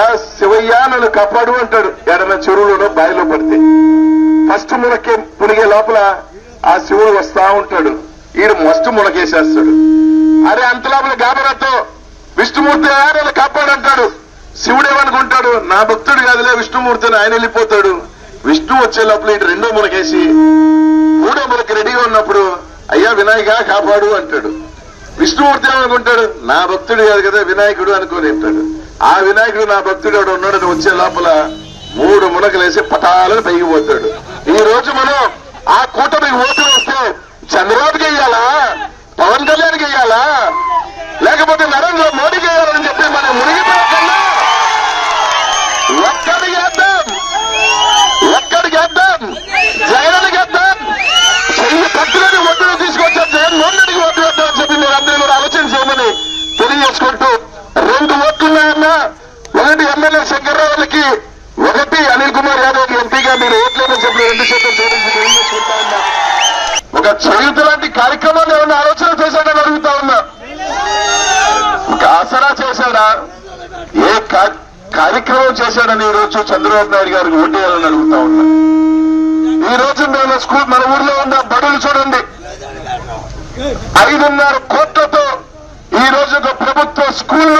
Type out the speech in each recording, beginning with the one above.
అయ్యా శివయ్య నన్ను కాపాడు అంటాడు. ఎడన చెరువులోనో బావిలో పడితే. ఫస్ట్ మునకే మునిగే లోపల ఆ శివుడు వస్తా ఉంటాడు. ఈడు మస్ట్ మునకేసేస్తాడు అరే అంత లోపల గాబరాతో విష్ణుమూర్తి అయ్యా కాపాడు అంటాడు. శివుడు నా భక్తుడు కాదులే విష్ణుమూర్తి అని ఆయన వెళ్ళిపోతాడు. విష్ణు వచ్చే లోపల ఇటు రెండో మునకేసి మూడో మునకి రెడీగా ఉన్నప్పుడు అయ్యా వినాయక కాపాడు అంటాడు. విష్ణుమూర్తి ఏమనుకుంటాడు? నా భక్తుడు కాదు కదా వినాయకుడు అనుకోని అంటాడు. ఆ వినాయకుడు నా భక్తుడు అక్కడ ఉన్నాడని వచ్చే లోపల మూడు మునకలేసి పటాలను పైకి పోతాడు. ఈ రోజు మనం ఆ కూటమి ఓట్లు వేస్తే చంద్రబాబుకి వెయ్యాలా పవన్ కళ్యాణ్కి వెయ్యాలా లేకపోతే నరేంద్ర మోడీకి వెయ్యాలని చెప్పి మనం మునిగిపోకుండా ఒక్కడికి వేద్దాం. ఒకటి ఎమ్మెల్యే శంకర్రావులకి ఒకటి అనిల్ కుమార్ యాదవ్ ఎంపీగా మీరు ఓట్లేదని చెప్పి రెండు శాతం ఒక చేయుత లాంటి కార్యక్రమాన్ని ఏమన్నా ఆలోచన చేశాడని అడుగుతా ఉన్నా. ఒక ఆసరా చేశాడా? ఏ కార్యక్రమం చేశాడని ఈ రోజు చంద్రబాబు నాయుడు గారికి ఓటేయాలని అడుగుతా ఉన్నా. ఈ రోజు మన స్కూల్ మన ఊర్లో ఉన్న బడులు చూడండి. ఐదున్నర కోట్లతో ఈ రోజు ఒక ప్రభుత్వ స్కూల్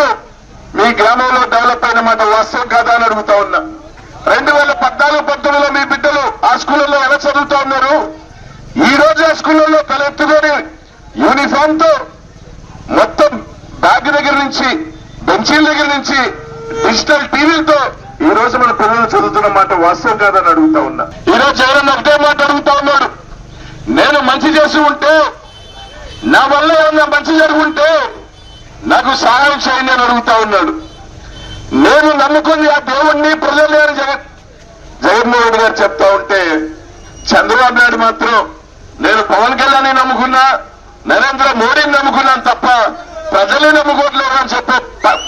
మీ గ్రామంలో అనమాట వాస్తవం కాదా అని అడుగుతా ఉన్నా. రెండు వేల పద్నాలుగు పంతొమ్మిదిలో మీ బిడ్డలు ఆ స్కూళ్ళలో ఎలా చదువుతా ఉన్నారు? ఈ రోజు ఆ స్కూళ్ళలో తలెత్తుకొని యూనిఫామ్తో మొత్తం బ్యాగ్ దగ్గర నుంచి బెంచీల దగ్గర నుంచి డిజిటల్ టీవీలతో ఈ రోజు మన పిల్లలు చదువుతున్న మాట వాస్తవం కాదని అడుగుతా ఉన్నా. ఈ రోజు జగన్ ఒకటే మాట అడుగుతా ఉన్నాడు నేను మంచి చేసి ఉంటే నా వల్ల ఏమన్నా మంచి జరుగుంటే నాకు సహాయం చేయండి అని అడుగుతా ఉన్నాడు. నేను ఆ దేవుణ్ణి ప్రజలు లేరు జగన్ జగన్మోహన్ గారు చెప్తా ఉంటే చంద్రబాబు నాయుడు మాత్రం నేను పవన్ కళ్యాణ్ నమ్ముకున్నా నరేంద్ర మోడీని నమ్ముకున్నాను తప్ప ప్రజలే నమ్ముకోవట్లేదు? అని చెప్పే ప-